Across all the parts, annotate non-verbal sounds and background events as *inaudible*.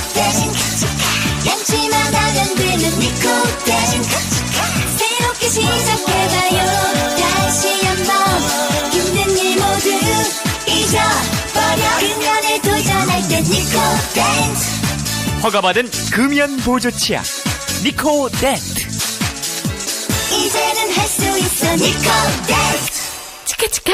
니코틴 양치만 하면 되는 니코틴 새롭게 시작해봐요. 다시 한번 힘든 일 모두 잊어버려. 금연에 도전할 땐 니코틴 허가받은 금연 보조 치약 니코덴트. 이제는 할 수 있어. 니코틴 치카 치카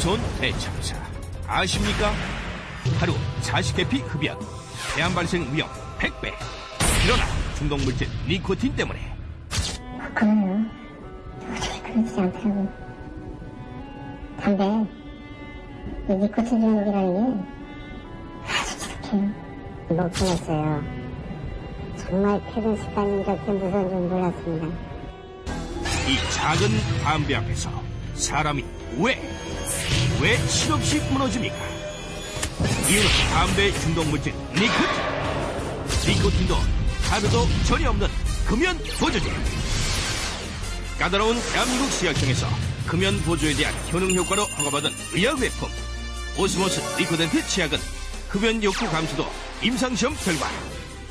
무서운 대참사 아십니까? 하루 자식 회피 흡연 대한 발생 위험 100배 그러나 중독 물질 니코틴 때문에 그래요. 도저히 그러지 않더라고. 담배, 이 니코틴 중독이라는 게 아주 지독해요. 먹고 정말 폐든 습관이 이렇게 무서운 줄 몰랐습니다. 이 작은 담배 앞에서 사람이 왜, 왜 실없이 무너집니까? 이유는 담배 중독 물질 니코틴. 니코틴도 하루도 전혀 없는 금연 보조제. 까다로운 대한민국 시약청에서 금연 보조에 대한 효능 효과로 허가받은 의약외품 오스모스 니코덴트 치약은 흡연 욕구 감소도 임상시험 결과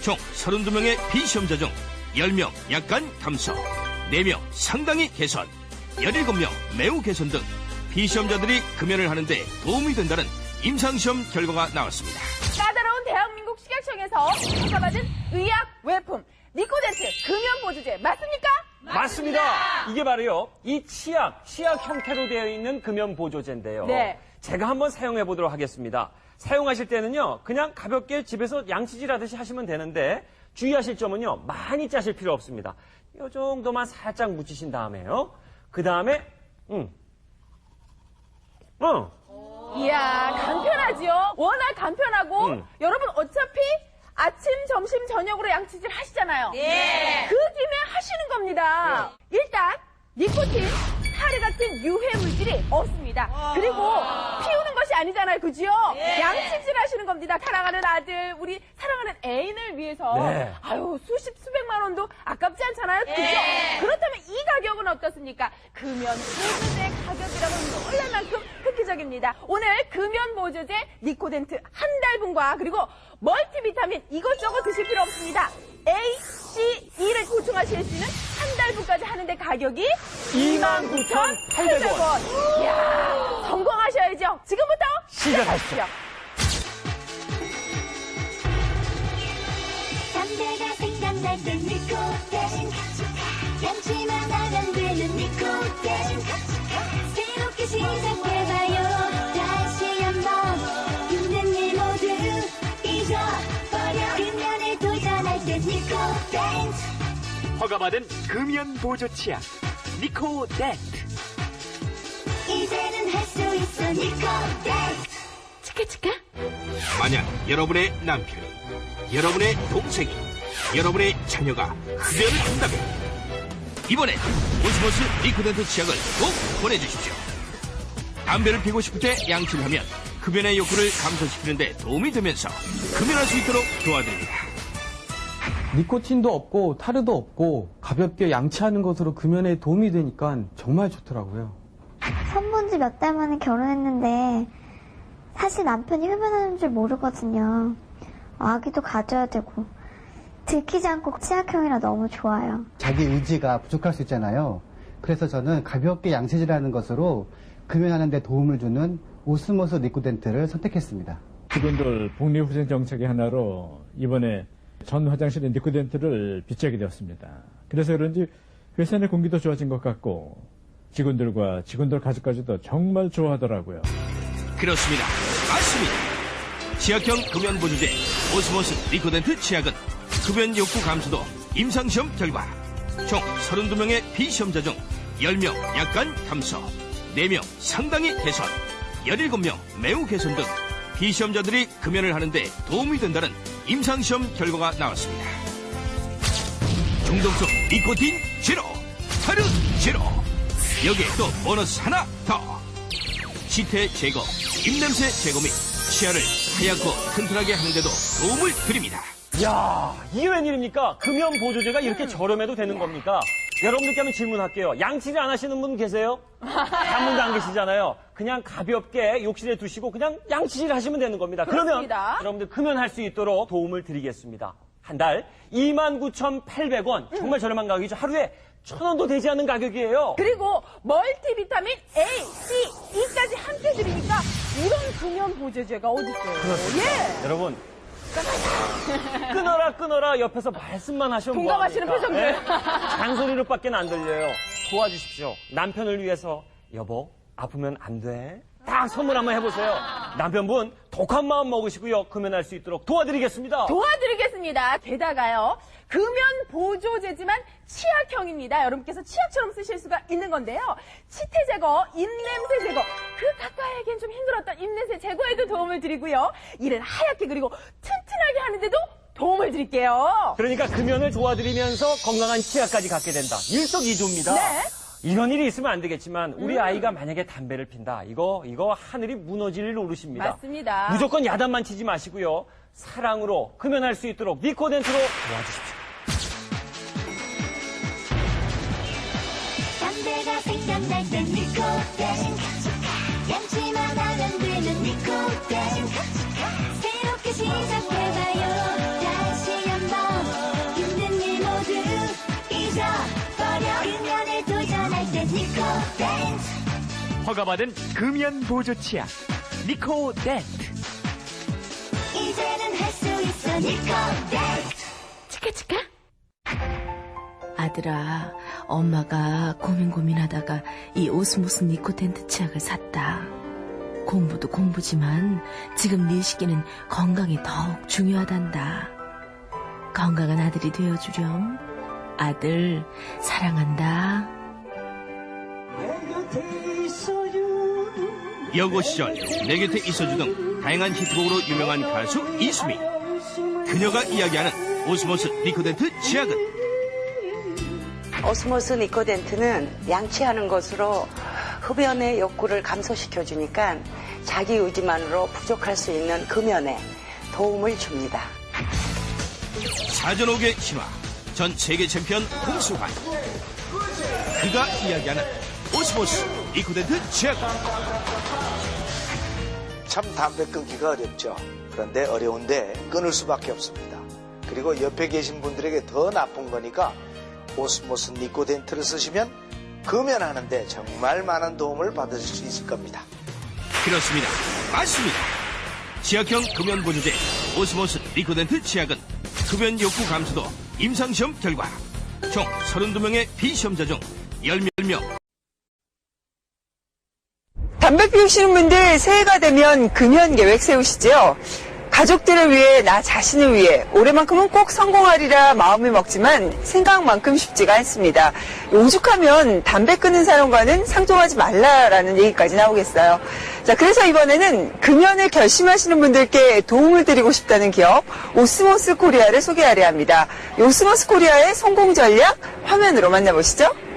총 32명의 비시험자 중 10명 약간 감소 4명 상당히 개선 17명 매우 개선 등 비시험자들이 금연을 하는데 도움이 된다는 임상시험 결과가 나왔습니다. 까다로운 대한민국 식약청에서 허가받은 의약 외품 니코덴트 금연 보조제 맞습니까? 맞습니다. 이게 바로요. 이 치약, 치약 형태로 되어 있는 금연 보조제인데요. 네. 제가 한번 사용해 보도록 하겠습니다. 사용하실 때는요. 그냥 가볍게 집에서 양치질 하듯이 하시면 되는데 주의하실 점은요. 많이 짜실 필요 없습니다. 이 정도만 살짝 묻히신 다음에요. 그 다음에 음. 응. 이야 간편하지요. 워낙 간편하고 음. 여러분 어차피 아침, 점심, 저녁으로 양치질 하시잖아요. 네. 그 김에 하시는 겁니다. 일단 니코틴, 사르 같은 유해 물질이 없습니다. 그리고 피우는 것이 아니잖아요. 그지요? 양치질 하시는 겁니다. 사랑하는 아들, 우리 사랑하는 애인을 위해서. 네. 아유, 수십, 수백만 원도 아깝지 않잖아요. 그죠? 그렇다면 이 가격은 어떻습니까? 금연 보조제 가격이라고 놀랄 만큼 획기적입니다. 오늘 금연 보조제 니코덴트 한 달분과 그리고 멀티비타민 이것저것 드실 필요 없습니다. A, C, E를 보충하실 수 있는 한 달분까지 하는데 가격이 29,800원. 이야, 성공하셔야죠. 지금부터 시작하시죠. 담배가 생각날 땐 니코틴 양치만 하면 되는 니코틴 새롭게 시작해봐요 다시 한번 힘든 일 모두 잊어버려 금연에 도전할 땐 니코틴 허가받은 금연 보조 치약 니코 덴트 이제는 할 수 있어 니코틴 치카 치카. 만약 여러분의 남편이, 여러분의 동생이, 여러분의 자녀가 흡연을 한다면 이번엔 오스모스 리코덴트 치약을 꼭 보내주십시오. 담배를 피고 싶을 때 양치를 하면 흡연의 욕구를 감소시키는 데 도움이 되면서 흡연할 수 있도록 도와드립니다. 니코틴도 없고 타르도 없고 가볍게 양치하는 것으로 금연에 도움이 되니까 정말 좋더라고요. 선본 지 몇 달 만에 결혼했는데 사실 남편이 흡연하는 줄 모르거든요. 아기도 가져야 되고 들키지 않고 치약형이라 너무 좋아요. 자기 의지가 부족할 수 있잖아요. 그래서 저는 가볍게 양치질하는 것으로 금연하는 데 도움을 주는 오스모스 니코덴트를 선택했습니다. 직원들 복리후생 정책의 하나로 이번에 전 화장실의 니코덴트를 비치하게 되었습니다. 그래서 그런지 회사 내 공기도 좋아진 것 같고 직원들과 직원들 가족까지도 정말 좋아하더라고요. 그렇습니다. 맞습니다. 치약형 금연 보조제 오스모스 리코덴트 치약은 흡연 욕구 감소도 임상시험 결과 총 32명의 비시험자 중 10명 약간 감소, 4명 상당히 개선, 17명 매우 개선 등 비시험자들이 금연을 하는데 도움이 된다는 임상시험 결과가 나왔습니다. 중독성 니코틴 제로, 타르 제로. 여기에 또 보너스 하나 더. 시태 제거, 입냄새 제거 및 치아를 하얗고 튼튼하게 하는데도 도움을 드립니다. 야 이게 웬일입니까? 금연 보조제가 이렇게 저렴해도 되는 겁니까? 여러분들께 한번 질문할게요. 양치질 안 하시는 분 계세요? 한 분도 안 계시잖아요. 그냥 가볍게 욕실에 두시고 그냥 양치질 하시면 되는 겁니다. 그러면 그렇습니다. 여러분들 금연할 수 있도록 도움을 드리겠습니다. 한 달 29,800원. 정말 저렴한 가격이죠. 하루에 천 원도 되지 않는 가격이에요. 그리고 멀티비타민 A, C, E까지 함께 드리니까 이런 금연 보조제가 어딨어요. 예. 여러분 *laughs* 끊어라 끊어라 옆에서 말씀만 하시면 동감하시는 뭐합니까? 표정들. 예? 잔소리로밖에 안 들려요. 도와주십시오. 남편을 위해서 여보 아프면 안 돼. 딱 선물 한번 해보세요. 남편분 독한 마음 먹으시고요. 금연할 수 있도록 도와드리겠습니다. 도와드리겠습니다. 게다가요, 금연 보조제지만 치약형입니다. 여러분께서 치약처럼 쓰실 수가 있는 건데요. 치태 제거, 입냄새 제거, 그 가까이에겐 좀 힘들었던 입냄새 제거에도 도움을 드리고요. 이를 하얗게 그리고 튼튼하게 하는데도 도움을 드릴게요. 그러니까 금연을 도와드리면서 건강한 치아까지 갖게 된다. 일석이조입니다. 네. 이런 일이 있으면 안 되겠지만 우리 아이가 만약에 담배를 핀다. 이거 이거 하늘이 무너질 노릇입니다. 맞습니다. 무조건 야단만 치지 마시고요. 사랑으로 금연할 수 있도록 니코덴트로 도와주십시오. 담배가 생각날 땐 니코틴 양치만 하면 되는 니코틴 새롭게 시작해봐요 허가받은 금연 보조 치약 니코 덴트 이제는 할 수 있어 니코틴 치카 치카. 아들아, 엄마가 고민 고민하다가 이 오스모스 니코텐트 치약을 샀다. 공부도 공부지만 지금 네 시기는 건강이 더욱 중요하단다. 건강한 아들이 되어주렴. 아들, 사랑한다. 여고 시절 내 곁에 있어주 등 다양한 히트곡으로 유명한 가수 이수미. 그녀가 이야기하는 오스모스 리코덴트 치약은 오스모스 니코덴트는 양치하는 것으로 흡연의 욕구를 감소시켜 주니까 자기 의지만으로 부족할 수 있는 금연에 도움을 줍니다. 사전옥의 신화 전 세계 챔피언 홍수환. 그가 이야기하는 오스모스 니코덴트 치약. 참 담배 끊기가 어렵죠. 그런데 어려운데 끊을 수밖에 없습니다. 그리고 옆에 계신 분들에게 더 나쁜 거니까 오스모스 니코덴트를 쓰시면 금연하는데 정말 많은 도움을 받으실 수 있을 겁니다. 그렇습니다. 맞습니다. 치약형 금연 보조제 오스모스 리코덴트 치약은 흡연 욕구 감소도 임상시험 결과 총 32명의 비시험자 중 10명 담배 피우시는 분들 새해가 되면 금연 계획 세우시죠? 가족들을 위해 나 자신을 위해 올해만큼은 꼭 성공하리라 마음을 먹지만 생각만큼 쉽지가 않습니다. 오죽하면 담배 끊는 사람과는 상종하지 말라라는 얘기까지 나오겠어요. 자, 그래서 이번에는 금연을 결심하시는 분들께 도움을 드리고 싶다는 기업 오스모스 코리아를 소개하려 합니다. 이 오스모스 코리아의 성공 전략 화면으로 만나보시죠.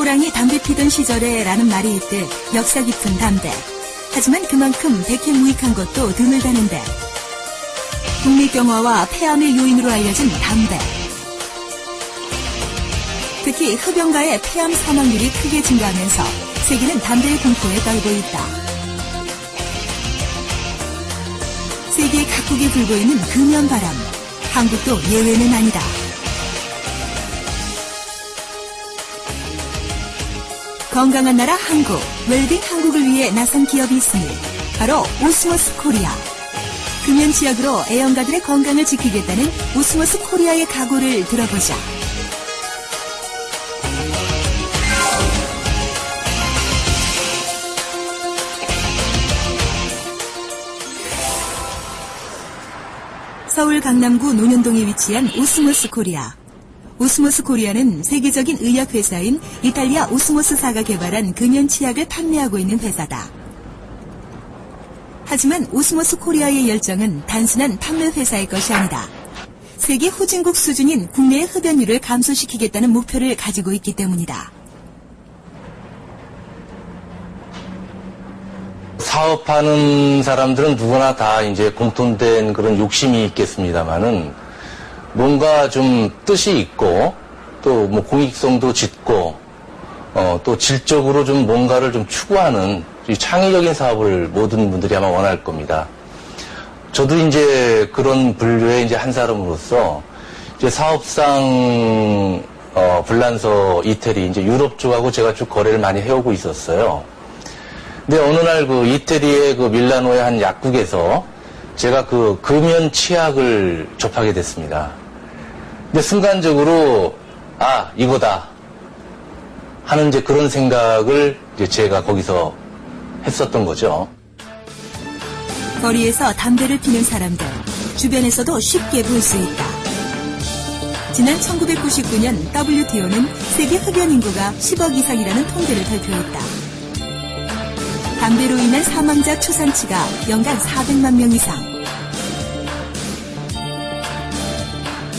호랑이 담배 피던 시절에 라는 말이 있듯 역사 깊은 담배. 하지만 그만큼 백해 무익한 것도 드물다는데 국립경화와 폐암의 요인으로 알려진 담배. 특히 흡연가의 폐암 사망률이 크게 증가하면서 세계는 담배의 공포에 떨고 있다. 세계 각국에 불고 있는 금연바람. 한국도 예외는 아니다. 건강한 나라 한국, 웰빙 한국을 위해 나선 기업이 있으니 바로 오스모스 코리아. 금연 지역으로 애연가들의 건강을 지키겠다는 오스모스 코리아의 각오를 들어보자. 서울 강남구 논현동에 위치한 오스모스 코리아. 오스모스 코리아는 세계적인 의약회사인 이탈리아 오스모스사가 개발한 금연 치약을 판매하고 있는 회사다. 하지만 오스모스 코리아의 열정은 단순한 판매 회사의 것이 아니다. 세계 후진국 수준인 국내의 흡연율을 감소시키겠다는 목표를 가지고 있기 때문이다. 사업하는 사람들은 누구나 다 이제 공통된 그런 욕심이 있겠습니다만은 뭔가 좀 뜻이 있고 또 뭐 공익성도 짙고 어, 또 질적으로 좀 뭔가를 좀 추구하는 이 창의적인 사업을 모든 분들이 아마 원할 겁니다. 저도 이제 그런 분류의 이제 한 사람으로서 이제 사업상 어, 불란서 이태리 이제 유럽 쪽하고 제가 쭉 거래를 많이 해오고 있었어요. 근데 어느 날 그 이태리의 그 밀라노의 한 약국에서 제가 그 금연 치약을 접하게 됐습니다. 근데 순간적으로 아 이거다 하는 이제 그런 생각을 이제 제가 거기서 했었던 거죠. 거리에서 담배를 피는 사람들, 주변에서도 쉽게 볼 수 있다. 지난 1999년 WTO는 세계 흡연 인구가 10억 이상이라는 통계를 발표했다. 담배로 인한 사망자 추산치가 연간 400만 명 이상.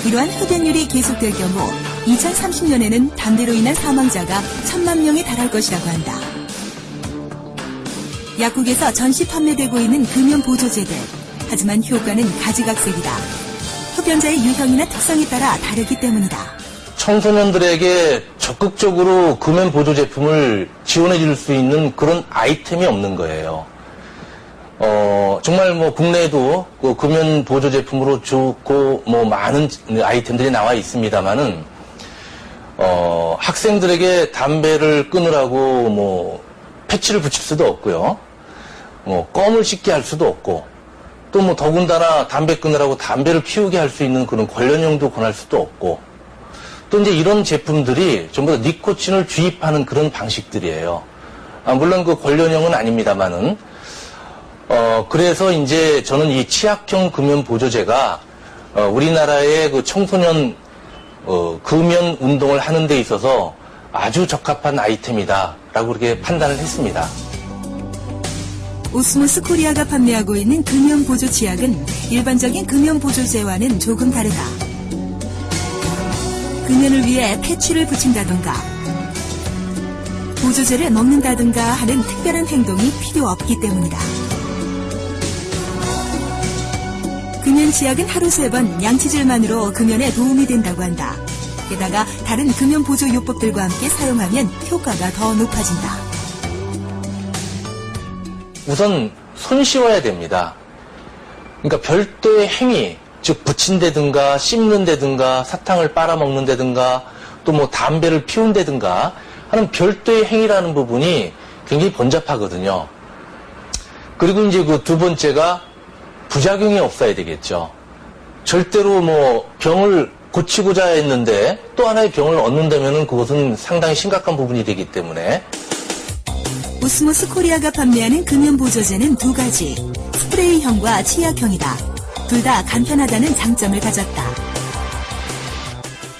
이러한 흡연율이 계속될 경우 2030년에는 담배로 인한 사망자가 1000만 명에 달할 것이라고 한다. 약국에서 전시 판매되고 있는 금연 보조제들. 하지만 효과는 가지각색이다. 흡연자의 유형이나 특성에 따라 다르기 때문이다. 청소년들에게 적극적으로 금연 보조 제품을 지원해 줄 수 있는 그런 아이템이 없는 거예요. 어, 정말 뭐 국내에도 그 금연 보조 제품으로 좋고 뭐 많은 아이템들이 나와 있습니다만은 어, 학생들에게 담배를 끊으라고 뭐 패치를 붙일 수도 없고요. 뭐 껌을 씻게 할 수도 없고 또 뭐 더군다나 담배 끊으라고 담배를 피우게 할 수 있는 그런 관련용도 권할 수도 없고 또 이제 이런 제품들이 전부 다 니코틴을 주입하는 그런 방식들이에요. 아, 물론 그 관련용은 아닙니다만은 어, 그래서 이제 저는 이 치약형 금연 보조제가 어, 우리나라의 그 청소년 어, 금연 운동을 하는 데 있어서 아주 적합한 아이템이다라고 그렇게 판단을 했습니다. 오스모스 코리아가 판매하고 있는 금연 보조 치약은 일반적인 금연 보조제와는 조금 다르다. 금연을 위해 패치를 붙인다던가 보조제를 먹는다든가 하는 특별한 행동이 필요 없기 때문이다. 금연 치약은 하루 세 번 양치질만으로 금연에 도움이 된다고 한다. 게다가 다른 금연 보조 요법들과 함께 사용하면 효과가 더 높아진다. 우선 손 씻어야 됩니다. 그러니까 별도의 행위, 즉 붙인다든가 씹는다든가 사탕을 빨아먹는다든가 또 뭐 담배를 피운다든가 하는 별도의 행위라는 부분이 굉장히 번잡하거든요. 그리고 이제 그 두 번째가 부작용이 없어야 되겠죠. 절대로 뭐 병을 고치고자 했는데 또 하나의 병을 얻는다면 그것은 상당히 심각한 부분이 되기 때문에 오스모스 코리아가 판매하는 금연 보조제는 두 가지. 스프레이형과 치약형이다. 둘 다 간편하다는 장점을 가졌다.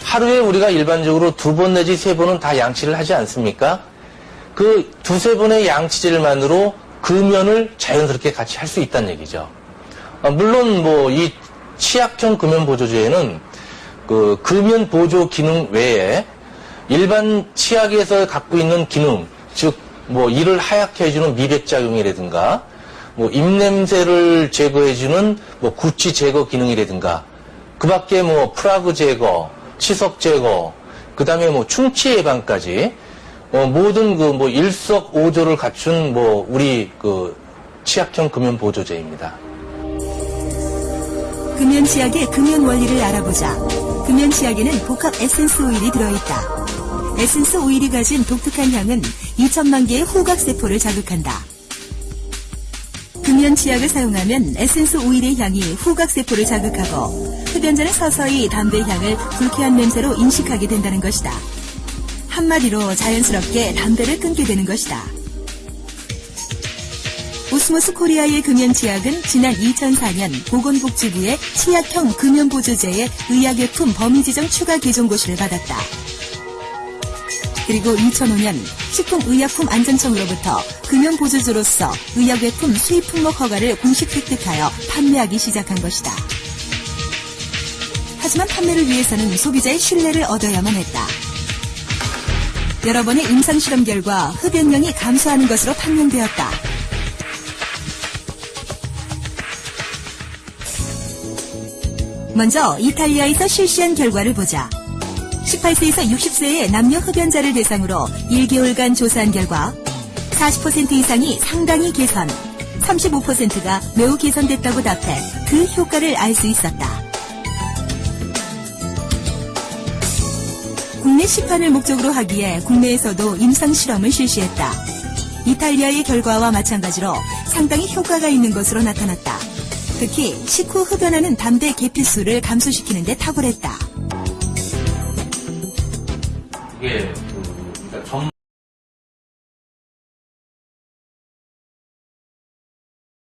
하루에 우리가 일반적으로 두 번 내지 세 번은 다 양치를 하지 않습니까? 그 두세 번의 양치질만으로 금연을 자연스럽게 같이 할 수 있다는 얘기죠. 아, 물론 뭐이 치약형 금연 보조제에는 그 금연 보조 기능 외에 일반 치약에서 갖고 있는 기능, 즉 뭐 이를 하얗게 해주는 미백 작용이라든가 뭐 입냄새를 제거해주는 뭐 구취 제거 기능이라든가 그 밖에 뭐 프라그 제거, 치석 제거, 그 다음에 뭐 충치 예방까지 어, 모든 그 뭐 일석오조를 갖춘 뭐 우리 그 치약형 금연 보조제입니다. 금연 치약의 금연 원리를 알아보자. 금연 치약에는 복합 에센스 오일이 들어있다. 에센스 오일이 가진 독특한 향은 2천만 개의 후각세포를 자극한다. 금연 치약을 사용하면 에센스 오일의 향이 후각세포를 자극하고 흡연자는 서서히 담배 향을 불쾌한 냄새로 인식하게 된다는 것이다. 한마디로 자연스럽게 담배를 끊게 되는 것이다. 오스모스 코리아의 금연 치약은 지난 2004년 보건복지부의 치약형 금연 보조제의 의약외품 범위 지정 추가 개정 고시를 받았다. 그리고 2005년 식품의약품안전청으로부터 금연 보조제로서 의약외품 수입 품목 허가를 공식 획득하여 판매하기 시작한 것이다. 하지만 판매를 위해서는 소비자의 신뢰를 얻어야만 했다. 여러 번의 임상실험 결과 흡연량이 감소하는 것으로 판명되었다. 먼저 이탈리아에서 실시한 결과를 보자. 18세에서 60세의 남녀 흡연자를 대상으로 1개월간 조사한 결과 40% 이상이 상당히 개선, 35%가 매우 개선됐다고 답해 그 효과를 알 수 있었다. 국내 시판을 목적으로 하기에 국내에서도 임상 실험을 실시했다. 이탈리아의 결과와 마찬가지로 상당히 효과가 있는 것으로 나타났다. 특히 식후 흡연하는 담배 계피수를 감소시키는 데 탁월했다. 이게